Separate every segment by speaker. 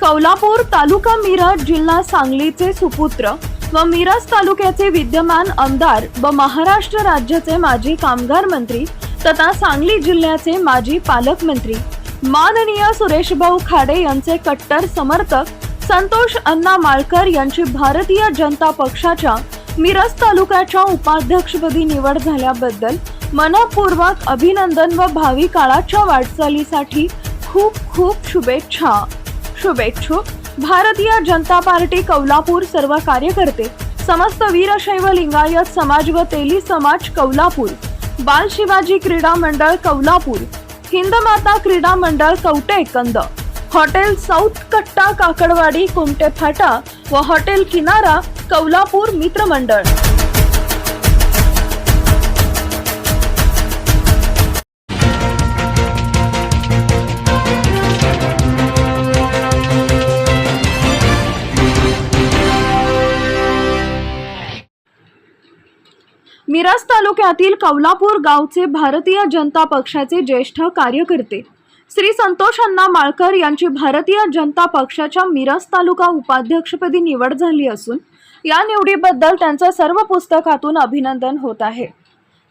Speaker 1: कौलापूर तालुका मिरज जिल्हा सांगलीचे सुपुत्र व मिरज तालुक्याचे विद्यमान आमदार व महाराष्ट्र राज्याचे माजी कामगार मंत्री तथा सांगली जिल्ह्याचे माजी पालकमंत्री माननीय सुरेशभाऊ खाडे यांचे कट्टर समर्थक संतोष अण्णा माळकर यांची भारतीय जनता पक्षाच्या मिरज तालुक्याच्या उपाध्यक्षपदी निवड झाल्याबद्दल मनपूर्वक अभिनंदन व भावी काळाच्या वाटचालीसाठी खूप खूप शुभेच्छा. शुभेच्छुक भारतीय जनता पार्टी कौलापूर सर्व कार्यकर्ते समस्त वीरशैव लिंगायत समाज व तेली समाज कौलापूर बाल शिवाजी क्रीडा मंडळ कौलापूर हिंदमाता क्रीडा मंडळ कवटेकंद हॉटेल साऊथ कट्टा काकडवाडी कुमटे फाटा व हॉटेल किनारा कौलापूर मित्रमंडळ मिरज तालुक्यातील कौलापूर गावचे भारतीय जनता पक्षाचे ज्येष्ठ कार्यकर्ते. श्री संतोष अण्णा माळकर यांची भारतीय जनता पक्षाच्या मिरज तालुका उपाध्यक्षपदी निवड झाली असून या निवडीबद्दल त्यांचं सर्व पुस्तकातून अभिनंदन होत आहे.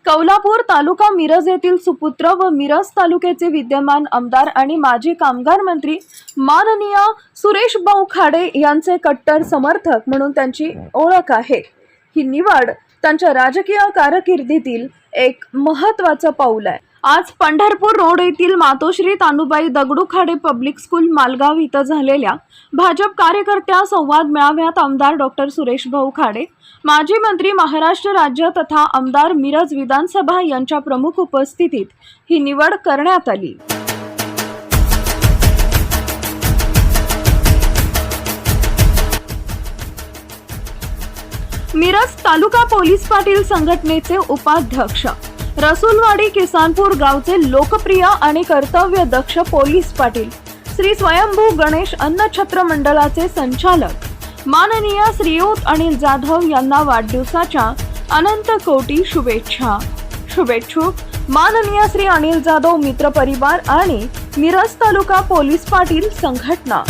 Speaker 1: कौलापूर तालुका मिरज येथील सुपुत्र व मिरज तालुक्याचे विद्यमान आमदार आणि माजी कामगार मंत्री माननीय सुरेश भाऊ खाडे यांचे कट्टर समर्थक म्हणून त्यांची ओळख आहे. ही निवड त्यांच्या राजकीय कारकिर्दीतील एक महत्वाचं पाऊल आहे. आज पंढरपूर रोड येथील मातोश्री तानुबाई दगडू खाडे पब्लिक स्कूल मालगाव इथं झालेल्या भाजप कार्यकर्त्या संवाद मेळाव्यात आमदार डॉक्टर सुरेश भाऊ खाडे माजी मंत्री महाराष्ट्र राज्य तथा आमदार मिरज विधानसभा यांच्या प्रमुख उपस्थितीत ही निवड करण्यात आली. मिरज तालुका पोलीस पाटील संघटनेचे उपाध्यक्ष. रसूलवाडी किसानपूर गावचे लोकप्रिय आणि कर्तव्य दक्ष पोलीस पाटील. श्री स्वयंभू गणेश अन्नछत्र मंडळाचे संचालक. माननीय श्रीयुत अनिल जाधव यांना वाढदिवसाच्या अनंत कोटी शुभेच्छा. शुभेच्छुक माननीय श्री अनिल जाधव मित्र परिवार आणि मिरज तालुका पोलीस पाटील संघटना.